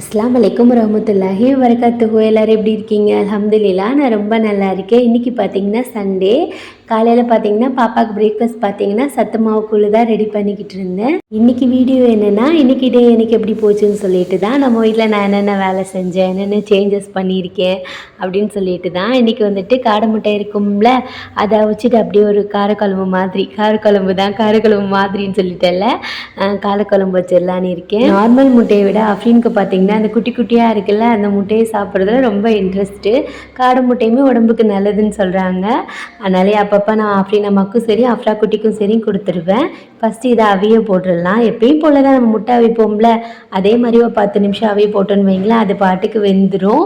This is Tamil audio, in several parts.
அஸ்லாம் வலைக்கம் ரஹமத்துல்லாஹி வரகாத்துஹு எல்லோரும் எப்படி இருக்கீங்க? அலமதுல்லா நான் ரொம்ப நல்லா இருக்கேன். இன்றைக்கி பார்த்தீங்கன்னா சண்டே காலையில் பார்த்தீங்கன்னா பாப்பாவுக்கு பிரேக்ஃபாஸ்ட் பார்த்தீங்கன்னா சத்து மாவுக்குள்ளே தான் ரெடி பண்ணிக்கிட்டு இருந்தேன். இன்றைக்கி வீடியோ என்னென்னா இன்றைக்கி டே எனக்கு எப்படி போச்சுன்னு சொல்லிட்டு தான் நம்ம வீட்டில் நான் என்னென்ன வேலை செஞ்சேன் என்னென்ன சேஞ்சஸ் பண்ணியிருக்கேன் அப்படின்னு சொல்லிட்டு தான் இன்றைக்கி வந்துட்டு காடை முட்டை இருக்கும்ல அதை வச்சுட்டு அப்படியே ஒரு காரக்குழம்பு மாதிரி காரக்குழம்பு தான் காரக்குழம்பு மாதிரின்னு சொல்லிட்டேல்ல காரக்குழம்பு வச்சிடலான்னு இருக்கேன். நார்மல் முட்டையை விட அஃப்ரீனுக்கு பார்த்தீங்கன்னா அந்த குட்டி குட்டியாக இருக்குல்ல அந்த முட்டையை சாப்பிட்றதுல ரொம்ப இன்ட்ரெஸ்ட்டு காடை முட்டையுமே உடம்புக்கு நல்லதுன்னு சொல்கிறாங்க அதனாலே அப்போ நான் அஃப்ரீன் அம்மாக்கும் சரி அஃப்ரா குட்டிக்கும் சரி கொடுத்துருவேன். ஃபஸ்ட்டு இதை அவிய போட்டுடலாம். எப்பயும் போல தான் நம்ம முட்டை அவிப்போம்ல. அதே மாதிரி ஒரு பத்து நிமிஷம் அவிய போட்டோன்னு வைங்களேன் அது பாட்டுக்கு வெந்துடும்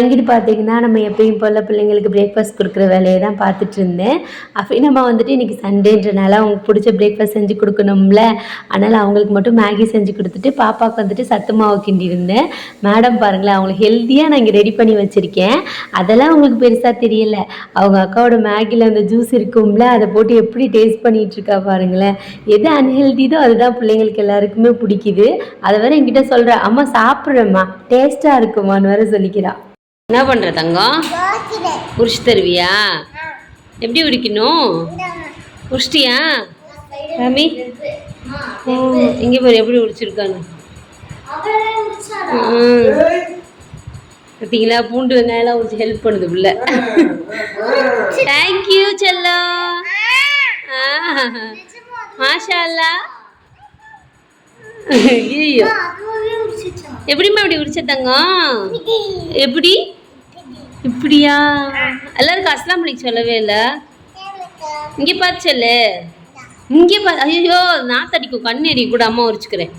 இங்கிட்டு பார்த்தீங்கன்னா நம்ம எப்பயும் போல் பிள்ளைங்களுக்கு பிரேக்ஃபாஸ்ட் கொடுக்குற வேலையை தான் பார்த்துட்டு இருந்தேன். அஃப்ரீன் அம்மா வந்துட்டு இன்றைக்கி சண்டேன்றனால அவங்களுக்கு பிடிச்ச பிரேக்ஃபாஸ்ட் செஞ்சு கொடுக்கணும்ல. அதனால் அவங்களுக்கு மட்டும் மேகி செஞ்சு கொடுத்துட்டு பாப்பாவுக்கு வந்துட்டு சத்து மாவு கிண்டி இருந்தேன் மேடம் பாருங்களேன் அவங்களுக்கு ஹெல்த்தியாக நான் இங்கே ரெடி பண்ணி வச்சுருக்கேன். அதெல்லாம் அவங்களுக்கு பெருசாக தெரியல. அவங்க அக்காவோட மேகியில் அந்த ஜூஸ் இருக்கும்ல அதை போட்டு எப்படி டேஸ்ட் பண்ணிட்டு இருக்கா பாருங்களேன். எது அன்ஹெல்திதோ அதுதான் பிள்ளைங்களுக்கு எல்லாருக்குமே பிடிக்குது. அதை வேற என்கிட்ட சொல்கிறேன் அம்மா சாப்பிட்றேம்மா டேஸ்ட்டாக இருக்குமான்னு வேற சொல்லிக்கிறா. என்ன பண்ணுற தங்கம்? உரிச்சு தருவியா? எப்படி உரிக்கணும் உரிச்சிட்டியா ராமி இங்கே பாரு எப்படி உரிச்சிருக்கான்னு. பார்த்தீங்களா பூண்டு வெங்காயம்லாம் கொஞ்சம் ஹெல்ப் பண்ணுது புள்ள. Thank you Cello. மாஷா அல்லா ஐயோ எப்படிம்மா இப்படி உரிச்ச தங்கம்? எப்படி? இப்படியா? எல்லாருக்கும் அஸ்லாம் வலைக்கும் சொல்லவே இல்லை. இங்கே பார்த்து சொல்லு. இங்கே பா ஐயோ நான் தடிக்கும் கண்ணு எறிய கூட அம்மா உரிச்சுக்கிறேன்.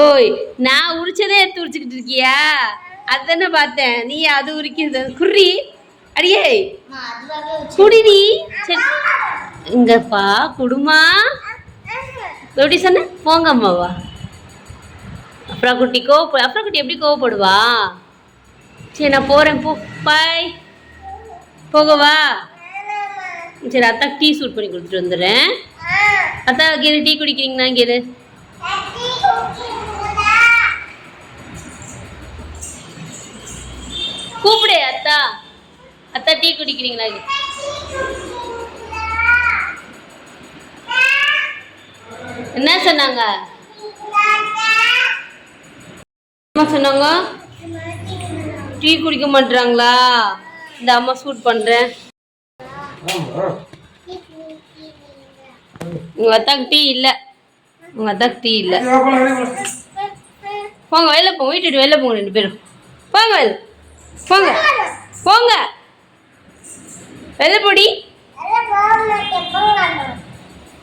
ஓய் நான் உரிச்சதே எடுத்து உரிச்சுக்கிட்டு இருக்கியா? அதானே பார்த்தேன். நீ அது உரிக்கிறது குறி அடியே. குடிடி. இங்கப்பா குடுமா. எப்படி சொன்ன? போங்க அம்மாவா அப்புறம் குட்டி கோவப்ப அப்புறம் குட்டி எப்படி கோவப்படுவா? சரி நான் போகிறேன் போ. பாய் போகவா சரி அத்தா டீ சூட் பண்ணி கொடுத்துட்டு வந்துடுறேன். அத்தா கீரை டீ குடிக்கிறீங்களா கீரை? கூப்பிடு அத்தா. அத்தா டீ குடிக்கிறீங்களா? என்ன சொன்னாங்க? அம்மா சொன்னாங்க டீ குடிக்க மாட்றாங்களா? இந்த அம்மா சூட் பண்றேன். உங்க அத்தாக்கு டீ இல்ல. உங்க அத்தாக்கு டீ இல்ல. போங்க வெளில போங்க வீட்டு வெளில போங்க ரெண்டு பேரும். போங்க வெளில. போங்க. போங்க. வெளில போடி.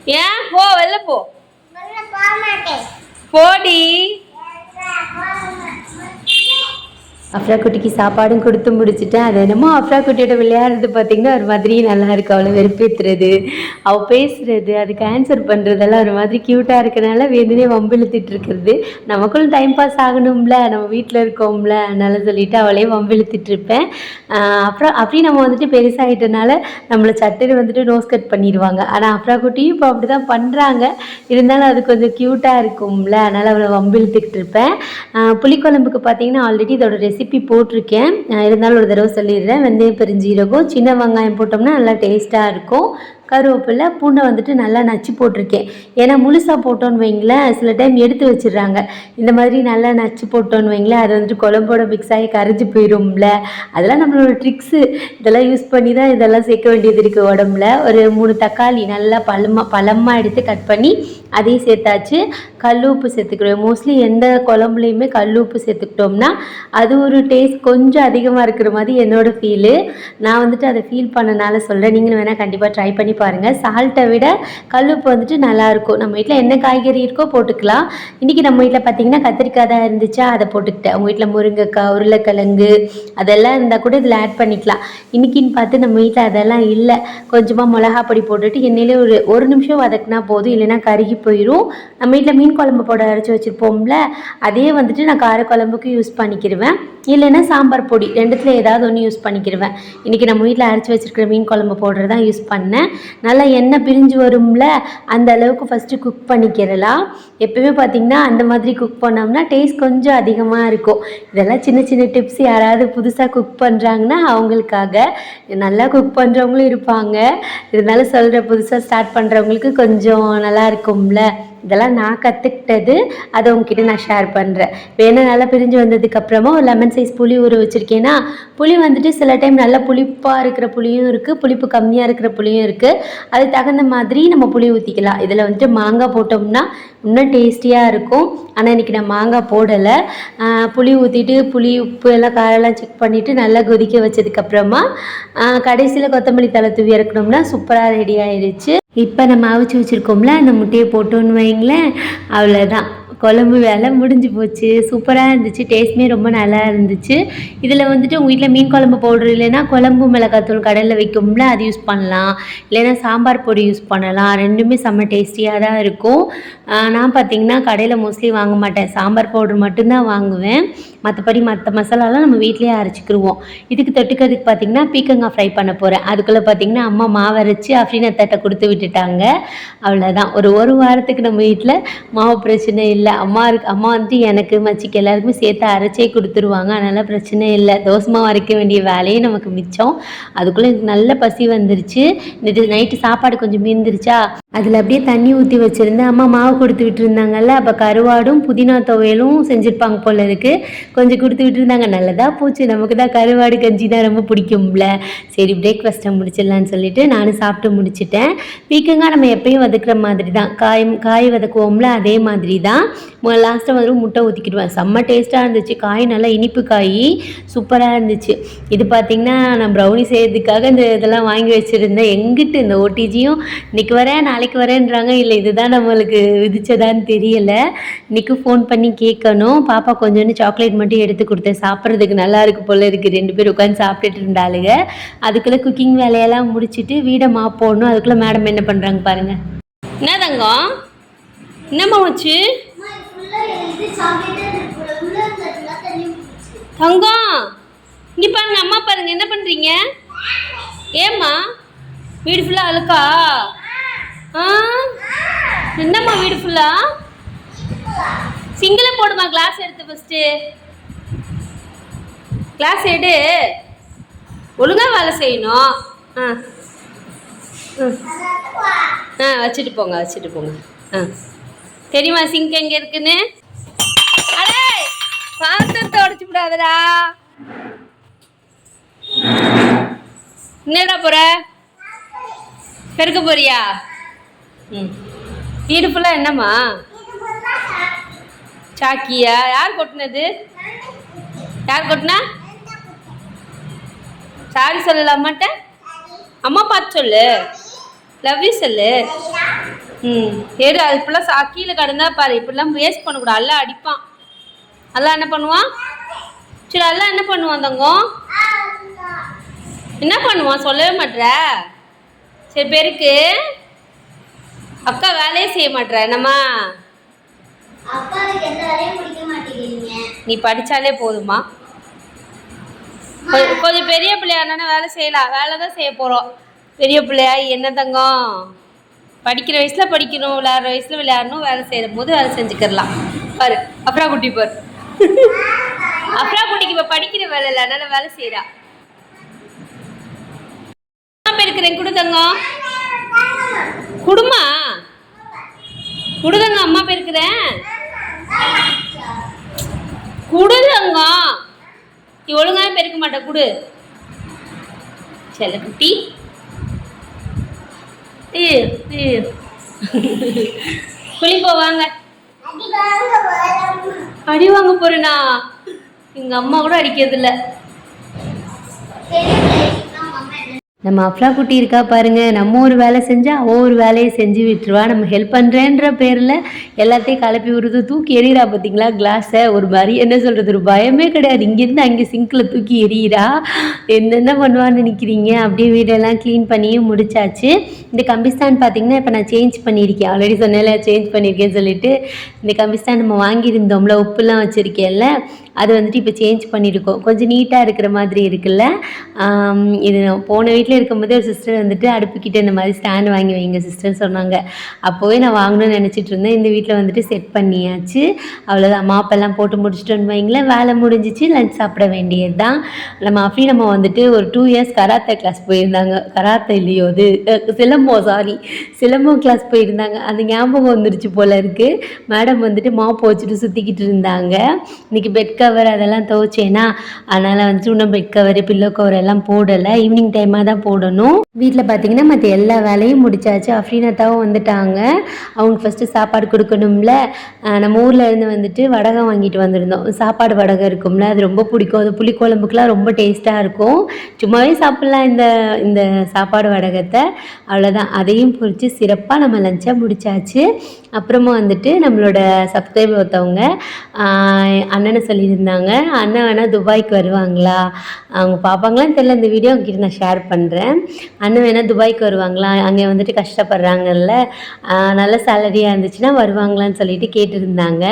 ஏன்? போ வெளில போ. போடி. அஃப்ரா குட்டிக்கு சாப்பாடும் கொடுத்து முடிச்சுட்டேன். அது என்னமோ அஃப்ரா குட்டியோட விளையாடுறது பார்த்தீங்கன்னா ஒரு மாதிரி நல்லா இருக்கு. அவளை வெறுப்பேற்றுறது அவள் பேசுறது அதுக்கு ஆன்சர் பண்ணுறதெல்லாம் ஒரு மாதிரி க்யூட்டாக இருக்கனால வேணுனே வம்பிழுத்துட்டு இருக்கிறது. நமக்குள்ள டைம் பாஸ் ஆகணும்ல நம்ம வீட்டில் இருக்கோம்ல அதனால சொல்லிட்டு அவளே வம்பிழுத்துட்டு இருப்பேன். அப்புறம் அப்படி நம்ம வந்துட்டு பெருசாகிட்டனால நம்மளை சட்டர் வந்துட்டு நோஸ் கட் பண்ணிடுவாங்க. ஆனால் அஃப்ரா குட்டியும் இப்போ அப்படி தான் பண்ணுறாங்க இருந்தாலும் அது கொஞ்சம் க்யூட்டாக இருக்கும்ல அதனால் அவளை வம்பிழுத்துக்கிட்டு இருப்பேன். புளிக்குழம்புக்கு பார்த்தீங்கன்னா ஆல்ரெடி இதோட ரெசிபி போட்டிருக்கேன். இருந்தாலும் ஒரு தடவை சொல்லிடுறேன். வெந்தயம் பெருஞ்சீரகம் சின்ன வெங்காயம் போட்டோம்னா நல்லா டேஸ்ட்டாக இருக்கும். கருவேப்பிலை பூண்டை வந்துட்டு நல்லா நச்சு போட்டிருக்கேன். ஏன்னா முழுசாக போட்டோன்னு வைங்களேன் சில டைம் எடுத்து வச்சிடுறாங்க. இந்த மாதிரி நல்லா நச்சு போட்டோன்னு வைங்களேன் அது வந்துட்டு குழம்போட மிக்ஸ் ஆகி கரைஞ்சி போயிடும்ல அதெல்லாம் நம்மளோட ட்ரிக்ஸு இதெல்லாம் யூஸ் பண்ணி தான் இதெல்லாம் சேர்க்க வேண்டியது இருக்குது உடம்புல. ஒரு மூணு தக்காளி நல்லா பழமாக பழமாக எடுத்து கட் பண்ணி அதையும் சேர்த்தாச்சு. கல் உப்பு சேர்த்துக்கிறோம். மோஸ்ட்லி எந்த குழம்புலையுமே கல் உப்பு சேர்த்துக்கிட்டோம்னா அது ஒரு டேஸ்ட் கொஞ்சம் அதிகமாக இருக்கிற மாதிரி என்னோடய ஃபீலு நான் வந்துட்டு அதை ஃபீல் பண்ணனால சொல்கிறேன் நீங்களும் வேணால் கண்டிப்பாக ட்ரை பண்ணி பாருங்கள் சால்ட்டை விட கல்லுப்பு வந்துட்டு நல்லாயிருக்கும். நம்ம வீட்டில் என்ன காய்கறி இருக்கோ போட்டுக்கலாம். இன்றைக்கி நம்ம வீட்டில் பார்த்தீங்கன்னா கத்திரிக்காய் தான் இருந்துச்சா அதை போட்டுக்கிட்டேன். உங்கள் வீட்டில் முருங்கைக்காய் உருளைக்கிழங்கு அதெல்லாம் இருந்தால் கூட இதில் ஆட் பண்ணிக்கலாம். இன்றைக்கின்னு பார்த்து நம்ம வீட்டில் அதெல்லாம் இல்லை. கொஞ்சமாக மிளகா பொடி போட்டுட்டு எண்ணெயிலே ஒரு ஒரு நிமிஷம் வதக்குனா போதும். இல்லைன்னா கருகி போயிடும் நம்ம வீட்டில் மீன் குழம்பு போட அரைச்சி வச்சுருப்போம்ல அதே வந்துட்டு நான் காரக்குழம்புக்கு யூஸ் பண்ணிக்கிடுவேன் இல்லைன்னா சாம்பார் பொடி ரெண்டுத்தில் ஏதாவது ஒன்று யூஸ் பண்ணிக்கிடுவேன் இன்றைக்கி நம்ம வீட்டில் அரைச்சி வச்சிருக்கிற மீன் குழம்பு பவுடர் தான் யூஸ் பண்ணேன். நல்லா எண்ணெய் பிரிஞ்சு வரும்ல அந்த அளவுக்கு ஃபஸ்ட்டு குக் பண்ணிக்கிறலாம். எப்பவுமே பார்த்திங்கன்னா அந்த மாதிரி குக் பண்ணோம்னா டேஸ்ட் கொஞ்சம் அதிகமாக இருக்கும். இதெல்லாம் சின்ன சின்ன டிப்ஸ் யாராவது புதுசாக குக் பண்ணுறாங்கன்னா அவங்களுக்காக நல்லா குக் பண்ணுறவங்களும் இருப்பாங்க. இருந்தாலும் சொல்கிற புதுசாக ஸ்டார்ட் பண்ணுறவங்களுக்கு கொஞ்சம் நல்லா இருக்கும்ல. இதெல்லாம் நான் கற்றுக்கிட்டது அதை உங்ககிட்ட நான் ஷேர் பண்ணுறேன் வேணும் நல்லா பிரிஞ்சு வந்ததுக்கப்புறமா ஒரு லெமன் சைஸ் புளி ஊற வச்சுருக்கேன்னா புளி வந்துட்டு சில டைம் நல்லா புளிப்பாக இருக்கிற புளியும் இருக்குது புளிப்பு கம்மியாக இருக்கிற புளியும் இருக்குது அது தகுந்த மாதிரி நம்ம புளி ஊற்றிக்கலாம் இதில் வந்துட்டு மாங்காய் போட்டோம்னா இன்னும் டேஸ்டியாக இருக்கும். ஆனால் இன்றைக்கி நான் மாங்காய் போடலை. புளி ஊற்றிட்டு புளி உப்பு எல்லாம் காரெல்லாம் செக் பண்ணிவிட்டு நல்லா கொதிக்க வச்சதுக்கப்புறமா கடைசியில் கொத்தமல்லி தலை தூவி இறக்கணும்னா சூப்பராக ரெடி ஆயிடுச்சு. இப்போ நம்ம அவிச்சு வச்சுருக்கோம்ல அந்த முட்டையை போட்டோன்னு வைங்களேன் அவ்வளோதான் குழம்பு வேலை முடிஞ்சு போச்சு. சூப்பராக இருந்துச்சு. டேஸ்ட்டுமே ரொம்ப நல்லா இருந்துச்சு. இதில் வந்துட்டு உங்கள் வீட்டில் மீன் குழம்பு பவுடர் இல்லைன்னா குழம்பு மிளகாத்தூள் கடையில் வைக்கும்ல அது யூஸ் பண்ணலாம். இல்லைன்னா சாம்பார் பொடி யூஸ் பண்ணலாம். ரெண்டுமே செம்ம டேஸ்டியாக தான் இருக்கும். நான் பார்த்தீங்கன்னா கடையில் மோஸ்ட்லி வாங்க மாட்டேன். சாம்பார் பவுடர் மட்டும்தான் வாங்குவேன். மற்றபடி மற்ற மசாலாலாம் நம்ம வீட்லேயே அரைச்சிக்கிடுவோம் இதுக்கு தொட்டுக்கிறதுக்கு பார்த்தீங்கன்னா பீக்கங்காய் ஃப்ரை பண்ண போகிறேன் அதுக்குள்ளே பார்த்தீங்கன்னா அம்மா மாவு அரைச்சி அஃப்ரீனா தட்டை கொடுத்து விட்டுட்டாங்க. அவ்வளோதான் ஒரு ஒரு வாரத்துக்கு நம்ம வீட்டில் மாவு பிரச்சனை இல்லை. அம்மா இருக்கு அம்மா வந்துட்டு எனக்கு மச்சிக்கு எல்லாருக்குமே சேர்த்து அரைச்சே கொடுத்துருவாங்க. அதனால் பிரச்சனை இல்லை. தோசமாக அரைக்க வேண்டிய வேலையே நமக்கு மிச்சம். அதுக்குள்ளே எனக்கு நல்ல பசி வந்துருச்சு. இது நைட்டு சாப்பாடு கொஞ்சம் மீந்துருச்சா? அதில் அப்படியே தண்ணி ஊற்றி வச்சுருந்தேன் அம்மா மாவு கொடுத்து விட்டுருந்தாங்கல்ல அப்போ கருவாடும் புதினா துவையலும் செஞ்சுருப்பாங்க போல இருக்கு. கொஞ்சம் கொடுத்து விட்டுருந்தாங்க நல்லதாக போச்சு. நமக்கு தான் கருவாடு கஞ்சி தான் ரொம்ப பிடிக்கும்ல. சரி பிரேக்ஃபாஸ்ட்டை முடிச்சிடலான்னு சொல்லிட்டு நானும் சாப்பிட்டு முடிச்சிட்டேன். பீக்கங்காய் நம்ம எப்பயும் வதக்குற மாதிரி தான் காய் காய் வதக்குவோம்ல அதே மாதிரி தான் லாஸ்ட்டாக வந்து முட்டை ஊற்றிக்கிடுவேன் செம்ம டேஸ்ட்டாக இருந்துச்சு. காய் நல்லா இனிப்பு காய் சூப்பராக இருந்துச்சு. இது பார்த்திங்கன்னா நான் ப்ரௌனி செய்யறதுக்காக இந்த இதெல்லாம் வாங்கி வச்சுருந்தேன். எங்கிட்டு இந்த ஓடிஜியும் இன்னைக்கு வரேன் நாளைக்கு வரேன்றாங்க. இல்லை இதுதான் நம்மளுக்கு விதிச்சதான்னு தெரியல. இன்னைக்கு ஃபோன் பண்ணி கேட்கணும். பாப்பா கொஞ்சோண்டு சாக்லேட் மட்டும் எடுத்து கொடுத்தேன். சாப்பிட்றதுக்கு நல்லா இருக்கு போல இருக்குது ரெண்டு பேரும் உட்காந்து சாப்பிட்டுட்டு இருந்தாளுங்க அதுக்குள்ளே குக்கிங் வேலையெல்லாம் முடிச்சுட்டு வீடை மாப்போடணும் அதுக்குள்ளே மேடம் என்ன பண்ணுறாங்க பாருங்க. என்ன தங்கம்? என்னம்மா வச்சு தங்கம் இங்கே பாருங்க அம்மா பாருங்க. என்ன பண்ணுறீங்க ஏம்மா? வீடு ஃபுல்லாக அழுக்கா? என்னம்மா வீடு ஃபுல்லாக சிங்கிளே போடுமா கிளாஸ் எடுத்து ஃபஸ்ட்டு கிளாஸ் எடு. ஒழுங்காக வேலை செய்யணும். ஆ. ஆ. வச்சுட்டு போங்க வச்சுட்டு போங்க. ஆ. தெரியுமா சிங்க் எங்கே இருக்குன்னு? அடே பாத்திரத்தை உடச்சு விடாதடா. என்னடா போகிற பெருக்க போறியா? ம். வீடு ஃபுல்லாக என்னம்மா? சாக்கியா? யார் கொட்டினது? யார் கொட்டினா? சாரி சொல்லல அம்மாட்ட? அம்மா பார்த்து சொல்லு. லவ் யூ சொல்லு. ம். சரி அது இப்படிலாம் சா கீழே கடந்தா பாரு இப்படிலாம் வேஸ்ட் பண்ணக்கூடாது. எல்லாம் அடிப்பான். எல்லாம் என்ன பண்ணுவான்? சரி எல்லாம் என்ன பண்ணுவான் தங்கம்? என்ன பண்ணுவான்? சொல்லவே மாட்ற. சரி பெருக்கு. அக்கா வேலையே செய்ய மாட்ற என்னம்மா? நீ படித்தாலே போதுமா கொஞ்சம் பெரிய பிள்ளையானா வேலை செய்யலாம் வேலை தான் செய்ய போகிறோம் பெரிய பிள்ளையா என்ன தங்கம்? படிக்கிற வயசில் படிக்கணும் விளையாடுற வயசில் விளையாடணும் வேலை செய்யும் போது வேலை செஞ்சுக்கிடலாம் பாரு அப்புறா குட்டி பாரு. அப்புறா குட்டிக்கு இப்போ படிக்கிற வேலை இல்லை அதனால வேலை செய்கிறா இருக்கிறேன் குடு தங்கம். குடுமா? குடுதங்க அம்மா போயிருக்கிறேன் குடுதங்க? நீ ஒழுங்காக பெருக்க மாட்டேன் குடு. செல்ல குட்டி. குளிப்போ வாங்க. அடி வாங்க போறேனா. எங்க அம்மா கூட அடிக்கிறது இல்லை நம்ம அஃப்ரா குட்டி இருக்கா பாருங்க. நம்ம ஒரு வேலை செஞ்சா அவ ஒரு வேலையை செஞ்சு விட்டுருவா. நம்ம ஹெல்ப் பண்றேன்ற பேர்ல எல்லாத்தையும் கலப்பி விடுறது தூக்கி எறிகிறா பார்த்தீங்களா கிளாஸை ஒரு மாதிரி என்ன சொல்றது? ஒரு பயமே கிடையாது. இங்கேருந்து அங்கே சிங்க்ல தூக்கி எறிகிறா என்னென்ன பண்ணுவான்னு நினைக்கிறீங்க? அப்படியே வீடெல்லாம் க்ளீன் பண்ணியும் முடிச்சாச்சு. இந்த கம்பிஸ்தான் பார்த்தீங்கன்னா இப்போ நான் சேஞ்ச் பண்ணியிருக்கேன். ஆல்ரெடி சொன்னேன்ல சேஞ்ச் பண்ணியிருக்கேன்னு சொல்லிட்டு. இந்த கம்பிஸ்தான் நம்ம வாங்கியிருந்தோம்ல உப்புலாம் வச்சுருக்கேன்ல. அது வந்துட்டு இப்போ சேஞ்ச் பண்ணியிருக்கோம் கொஞ்சம் நீட்டாக இருக்கிற மாதிரி இருக்குல்ல? இது நான் போன வீட்டில் இருக்கும்போதே ஒரு சிஸ்டர் வந்துட்டு அடுப்புக்கிட்ட இந்த மாதிரி ஸ்டாண்ட் வாங்கி வைங்க சிஸ்டர்னு சொன்னாங்க. அப்போவே நான் வாங்கணும்னு நினச்சிட்டு இருந்தேன். இந்த வீட்டில் வந்துட்டு செட் பண்ணியாச்சு. அவ்வளோதான் மாப்பெல்லாம் போட்டு முடிச்சிட்டோன்னு வைங்களேன். வேலை முடிஞ்சிச்சு. லஞ்ச் சாப்பிட வேண்டியது தான் நம்ம அப்படி நம்ம வந்துட்டு ஒரு டூ இயர்ஸ் கராத்தே கிளாஸ் போயிருந்தாங்க. கராத்தே இல்லையோ அது? சிலம்போ சிலம்பம் சாரி சிலம்பம் கிளாஸ் போயிருந்தாங்க. அந்த ஞாபகம் வந்துருச்சு போல இருக்குது மேடம் வந்துட்டு மாப்பு வச்சுட்டு சுற்றிக்கிட்டு இருந்தாங்க. இன்னைக்கு பெட் கவர் அதெல்லாம் துவைச்சேனா அதனால் வந்துட்டு இன்னும் பெட் கவர் பில்லோ கவர் எல்லாம் போடலை. ஈவினிங் டைமாக தான் போடணும். வீட்டில் பார்த்தீங்கன்னா மற்ற எல்லா வேலையும் முடிச்சாச்சு. அஃப்ரீனாத்தாவும் வந்துட்டாங்க. அவங்க ஃபஸ்ட்டு சாப்பாடு கொடுக்கணும்ல. நம்ம ஊரில் இருந்து வந்துட்டு வடகம் வாங்கிட்டு வந்திருந்தோம். சாப்பாடு வடகம் இருக்கும்ல. அது ரொம்ப பிடிக்கும். அது புளிக்குழம்புக்குலாம் ரொம்ப டேஸ்ட்டாக இருக்கும். சும்மாவே சாப்பிட்லாம் இந்த இந்த சாப்பாடு வடகத்தை. அவ்வளோதான் அதையும் பொரித்து சிறப்பாக நம்ம லஞ்சாக முடிச்சாச்சு. அப்புறமா வந்துட்டு நம்மளோட சப்ஸ்கிரைபர் ஒருத்தவங்க அண்ணனை சொல்லி சொல்லியிருந்தாங்க அண்ணன் வேணால் துபாய்க்கு வருவாங்களா? அவங்க பார்ப்பாங்களான்னு தெரியல. இந்த வீடியோ அவங்ககிட்ட நான் ஷேர் பண்ணுறேன் அண்ணன் வேணால் துபாய்க்கு வருவாங்களா? அங்கே வந்துட்டு கஷ்டப்படுறாங்கல்ல. நல்ல சேலரியாக இருந்துச்சுன்னா வருவாங்களான்னு சொல்லிட்டு கேட்டிருந்தாங்க.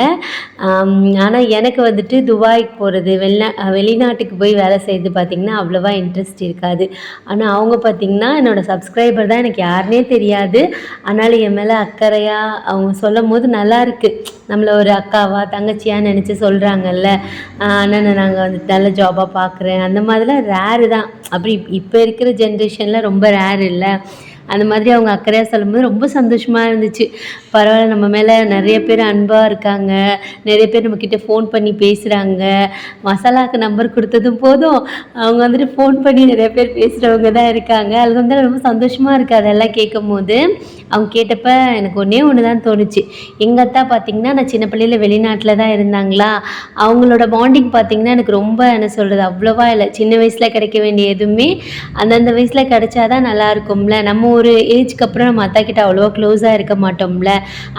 ஆனால் எனக்கு வந்துட்டு துபாய்க்கு போகிறது வெளிநா வெளிநாட்டுக்கு போய் வேலை செய்கிறது பார்த்திங்கன்னா அவ்வளோவா இன்ட்ரெஸ்ட் இருக்காது. ஆனால் அவங்க பார்த்திங்கன்னா என்னோடய சப்ஸ்கிரைபர் தான் எனக்கு யாருனே தெரியாது. ஆனாலும் என் மேலே அக்கறையாக அவங்க சொல்லும் போது நல்லாயிருக்கு நம்மளை ஒரு அக்காவா தங்கச்சியாக நினச்சி சொல்கிறாங்கல்ல அண்ணனை நாங்கள் வந்து நல்ல ஜாபாக பார்க்குறேன் அந்த மாதிரிலாம் ரேரு தான். அப்படி இப்போ இருக்கிற ஜென்ரேஷனில் ரொம்ப ரேர் இல்லை. அந்த மாதிரி அவங்க அக்கறையாக சொல்லும்போது ரொம்ப சந்தோஷமாக இருந்துச்சு. பரவாயில்ல நம்ம மேலே நிறைய பேர் அன்பாக இருக்காங்க. நிறைய பேர் நம்மக்கிட்ட ஃபோன் பண்ணி பேசுகிறாங்க மசாலாவுக்கு நம்பர் கொடுத்ததும் போதும். அவங்க வந்துட்டு ஃபோன் பண்ணி நிறைய பேர் பேசுகிறவங்க தான் இருக்காங்க. அது வந்து ரொம்ப சந்தோஷமாக இருக்குது அதெல்லாம் கேட்கும் போது அவங்க கேட்டப்ப எனக்கு ஒன்றே ஒன்று தான் தோணுச்சு. எங்கள் அத்தா பார்த்திங்கன்னா நான் சின்ன பிள்ளையில வெளிநாட்டில் தான் இருந்தாங்களா? அவங்களோட பாண்டிங் பார்த்திங்கன்னா எனக்கு ரொம்ப என்ன சொல்கிறது அவ்வளோவா இல்லை. சின்ன வயசில் கிடைக்க வேண்டிய எதுவுமே அந்தந்த வயசில் கிடைச்சாதான் நல்லா இருக்கும்ல. நம்ம ஒரு ஏஜ்க்கு அப்புறம் நம்ம அத்தா கிட்ட அவ்வளோவா க்ளோஸாக இருக்க மாட்டோம்ல.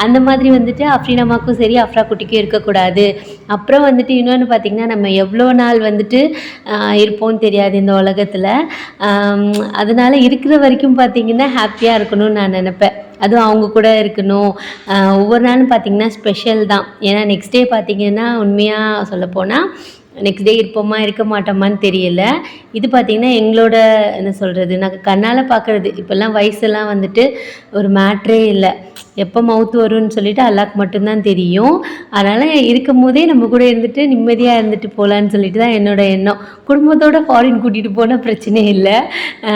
அந்த மாதிரி வந்துட்டு அஃப்ரீனாமாக்கும் சரி அஃப்ரா குட்டிக்கும் இருக்கக்கூடாது. அப்புறம் வந்துட்டு இன்னொன்று பார்த்திங்கன்னா நம்ம எவ்வளோ நாள் வந்துட்டு இருப்போம்னு தெரியாது இந்த உலகத்தில். அதனால் இருக்கிற வரைக்கும் பார்த்திங்கன்னா ஹாப்பியாக இருக்கணும்னு நான் நினப்பேன். அதுவும் அவங்க கூட இருக்கணும். ஒவ்வொரு நாளும் பார்த்திங்கன்னா ஸ்பெஷல் தான். ஏன்னா நெக்ஸ்ட் டே பார்த்திங்கன்னா உண்மையாக சொல்லப்போனால் நெக்ஸ்ட் டே இருப்போமா இருக்க மாட்டோமான்னு தெரியல. இது பார்த்திங்கன்னா எங்களோட என்ன சொல்கிறது நாங்கள் கண்ணால் பார்க்குறது இப்போல்லாம் வயசெல்லாம் வந்துட்டு ஒரு மேட்ரே இல்லை. எப்போ மவுத்து வரும்னு சொல்லிட்டு அல்லாக்கு மட்டும்தான் தெரியும். அதனால் இருக்கும் போதே நம்ம கூட இருந்துட்டு நிம்மதியாக இருந்துட்டு போகலான்னு சொல்லிட்டு தான் என்னோட எண்ணம். குடும்பத்தோட ஃபாரின் கூட்டிகிட்டு போனால் பிரச்சனை இல்லை.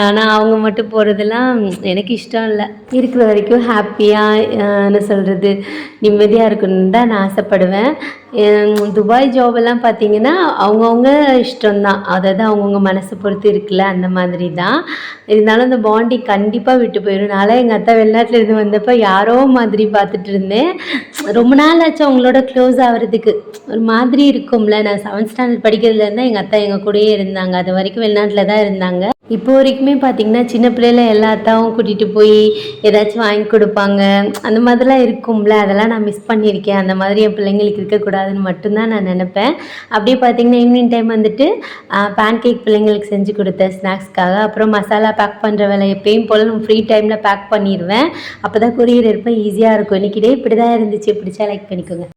ஆனால் அவங்க மட்டும் போகிறதெல்லாம் எனக்கு இஷ்டம் இல்லை. இருக்கிற வரைக்கும் ஹாப்பியாக என்ன சொல்கிறது நிம்மதியாக இருக்கணும்னு தான் நான் ஆசைப்படுவேன். துபாய் ஜாப் எல்லாம் பார்த்தீங்கன்னா அவங்கவுங்க இஷ்டம்தான். அதாவது அவங்கவுங்க மனசை பொறுத்து இருக்குல்ல அந்த மாதிரி தான். இருந்தாலும் அந்த பாண்டிங் கண்டிப்பாக விட்டு போயிடும் நான்லாம் எங்கள் அத்தா வெளிநாட்டில் இருந்து வந்தப்போ யாரோ மாதிரி பார்த்துட்டு இருந்தேன். ரொம்ப நாள் ஆச்சு அவங்களோட க்ளோஸ் ஆகிறதுக்கு. ஒரு மாதிரி இருக்கும்ல. நான் செவன்த் ஸ்டாண்டர்ட் படிக்கிறதுலேருந்து எங்கள் அத்தா எங்கள் கூடயே இருந்தாங்க. அது வரைக்கும் வெளிநாட்டில் தான் இருந்தாங்க. இப்போ வரைக்குமே பார்த்தீங்கன்னா சின்ன பிள்ளையில எல்லா அத்தாவும் கூட்டிகிட்டு போய் ஏதாச்சும் வாங்கி கொடுப்பாங்க. அந்த மாதிரிலாம் இருக்கும்ல. அதெல்லாம் நான் மிஸ் பண்ணியிருக்கேன். அந்த மாதிரி என் பிள்ளைங்களுக்கு இருக்கக்கூடாதுன்னு மட்டும்தான் நான் நினப்பேன். அப்படியே பார்த்தீங்கன்னா ஈவினிங் டைம் வந்துட்டு பேன் கேக் பிள்ளைங்களுக்கு செஞ்சு கொடுத்தேன் ஸ்நாக்ஸ்க்காக அப்புறம் மசாலா பேக் பண்ணுற வேலை எப்பயும் போல் நம்ம ஃப்ரீ டைமில் பேக் பண்ணிடுவேன் அப்போ தான் கொரியர் இருப்பேன். ஈஸியாக இருக்கும். இன்றைக்கி டே இப்படி தான் இருந்துச்சு. பிடிச்சா லைக் பண்ணிக்கோங்க.